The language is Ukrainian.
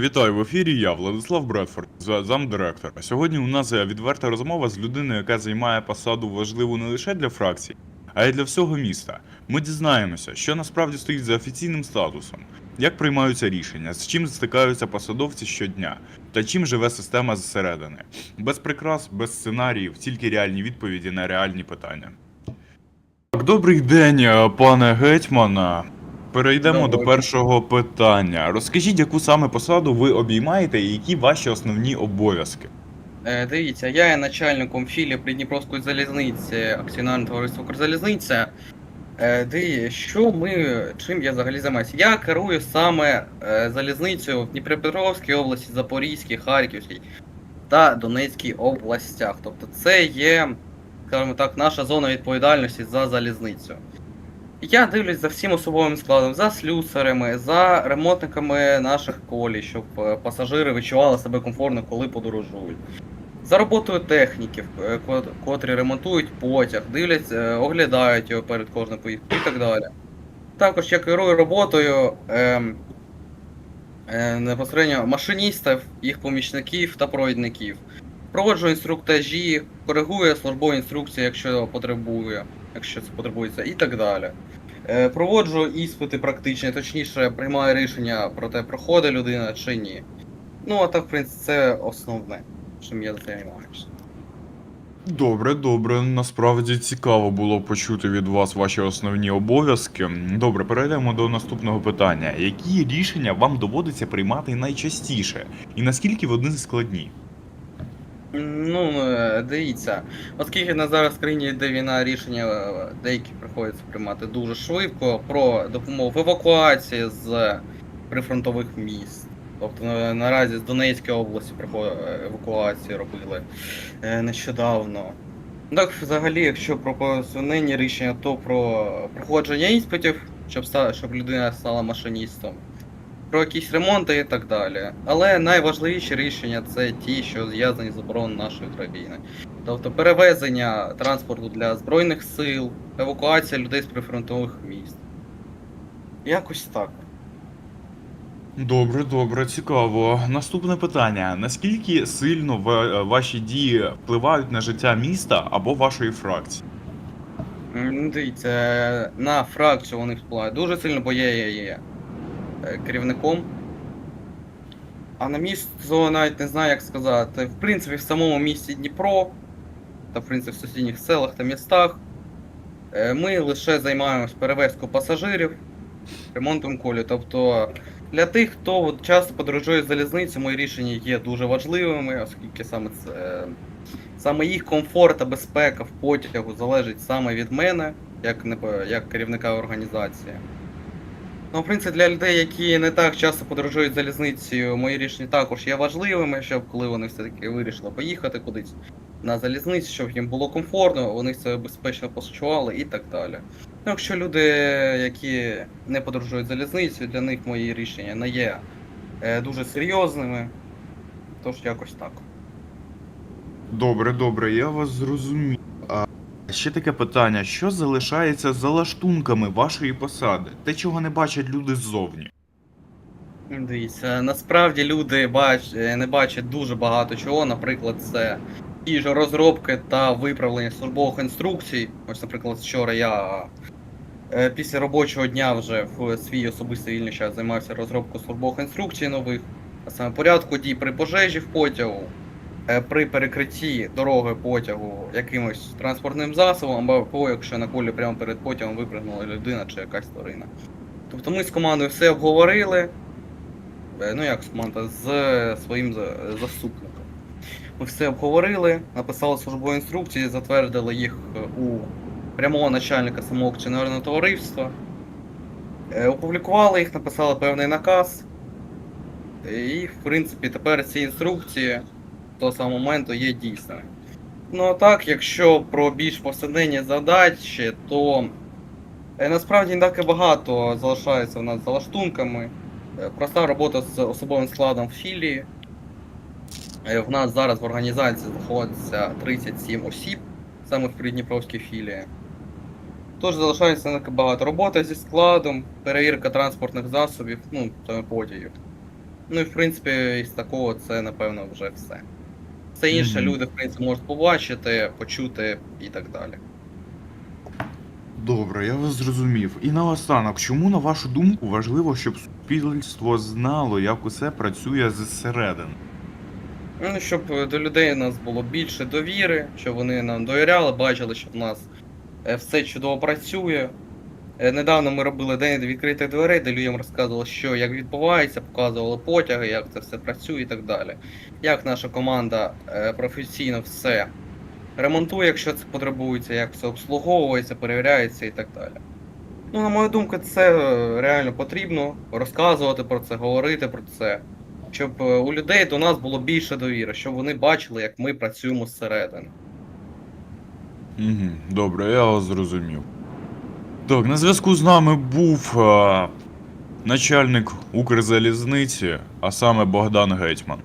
Вітаю в ефірі. Я Владислав Бредфорд, за- замдиректора. Сьогодні у нас відверта розмова з людиною, яка займає посаду важливу не лише для фракції, а й для всього міста. Ми дізнаємося, що насправді стоїть за офіційним статусом, як приймаються рішення, з чим стикаються посадовці щодня, та чим живе система зсередини. Без прикрас, без сценаріїв, тільки реальні відповіді на реальні питання. Добрий день, е, пане гетьмана. Перейдемо до першого питання. Розкажіть, яку саме посаду ви обіймаєте і які ваші основні обов'язки? Е, Дивіться, я є начальником філії Придніпровської залізниці акціонерного товариства Укрзалізниця. Е, Дивіться, що ми, чим я взагалі займаюся? Я керую саме е, залізницею в Дніпропетровській області, Запорізькій, Харківській та Донецькій областях. Тобто це є, скажімо так, наша зона відповідальності за залізницю. Я дивлюсь за всім особовим складом, за слюсарями, за ремонтниками наших колій, щоб е, пасажири відчували себе комфортно, коли подорожують. За роботою техніків, е, котрі ремонтують потяг, дивляться, е, оглядають його перед кожною поїздкою і так далі. Також я керую роботою ем, е, безпосередньо машиністів, їх помічників та провідників. Проводжу інструктажі, коригую службові інструкції, якщо потребує, якщо це потребується, і так далі. Е, Проводжу іспити практичні, точніше, приймаю рішення про те, проходить людина чи ні. Ну, а так, в принципі, це основне, чим я займаюся. Добре, добре. Насправді цікаво було почути від вас ваші основні обов'язки. Добре, перейдемо до наступного питання. Які рішення вам доводиться приймати найчастіше? І наскільки вони складні? Ну, е, дивіться, оскільки на зараз в країні йде війна, рішення е, деякі приходиться приймати дуже швидко про допомогу в евакуації з прифронтових міст. Тобто наразі з Донецької області е, евакуації робили е, нещодавно. Так, взагалі, якщо про посунення рішення, то про проходження іспитів, щоб, щоб людина стала машиністом про якісь ремонти і так далі. Але найважливіші рішення це ті, що зв'язані з обороною нашої країни. Тобто перевезення транспорту для Збройних сил, евакуація людей з прифронтових міст. Якось так. Добре, добре, цікаво. Наступне питання: наскільки сильно ваші дії впливають на життя міста або вашої фракції? Дивіться, на фракцію вони впливають дуже сильно, бо є, керівником. А на місто навіть не знаю, як сказати. В принципі, в самому місті Дніпро, та в принципі в сусідніх селах та містах, е, ми лише займаємось перевезкою пасажирів, ремонтом колі. Тобто для тих, хто часто подорожує з залізницею, мої рішення є дуже важливими, оскільки саме це. Саме їх комфорт та безпека в потягу залежить саме від мене, як, як керівника організації. Ну, в принципі, для людей, які не так часто подорожують залізницею, мої рішення також є важливими, щоб коли вони все-таки вирішили поїхати кудись на залізницю, щоб їм було комфортно, вони себе безпечно почували і так далі. Ну, якщо люди, які не подорожують залізницею, для них мої рішення не є е, дуже серйозними, тож якось так. Добре, добре, я вас зрозумів. Ще таке питання: що залишається за лаштунками вашої посади? Те, чого не бачать люди ззовні? Дивіться, насправді люди бач... е, не бачать дуже багато чого. Наприклад, це ті ж розробки та виправлення службових інструкцій. Ось, наприклад, вчора я е, після робочого дня вже в свій особистий вільний час займався розробкою службових інструкцій нових, а саме порядку дій при пожежі в потягу, при перекритті дороги потягу якимось транспортним засобом, або якщо на колі прямо перед потягом випрыгнула людина чи якась тварина. Тобто ми з командою все обговорили. Е, ну як з команда, з е, своїм заступником. Ми все обговорили, написали службові інструкції, затвердили їх е, у прямого начальника самого акціонерного товариства. Е, Опублікували їх, написали певний наказ. Е, І, в принципі, тепер ці інструкції до самого моменту є дійсними. Ну а так, якщо про більш повсякденні задачі, то е, насправді не так і багато залишається у нас за лаштунками. Е, Проста робота з особовим складом в філії. Е, В нас зараз в організації знаходиться 37 осіб, саме в Придніпровській філії. Тож залишається не так багато роботи зі складом, перевірка транспортних засобів, ну та потягів. Ну і в принципі, із такого це напевно вже все. Все інше Мгм. люди, в принципі, можуть побачити, почути і так далі. Добре, я вас зрозумів. І наостанок, чому, на вашу думку, важливо, щоб суспільство знало, як усе працює зсередини? Ну, щоб до людей у нас було більше довіри, щоб вони нам довіряли, бачили, що в нас е, все чудово працює. Е, Недавно ми робили день відкритих дверей, де людям розказували, що як відбувається, показували потяги, як це все працює і так далі. Як наша команда е, професійно все ремонтує, якщо це потребується, як все обслуговується, перевіряється і так далі. Ну, на мою думку, це е, реально потрібно розказувати про це, говорити про це щоб у людей до нас було більше довіри, щоб вони бачили, як ми працюємо зсередини. Добре, я вас зрозумів. Так, на зв'язку з нами був а, начальник Укрзалізниці, а саме Богдан Гетьман.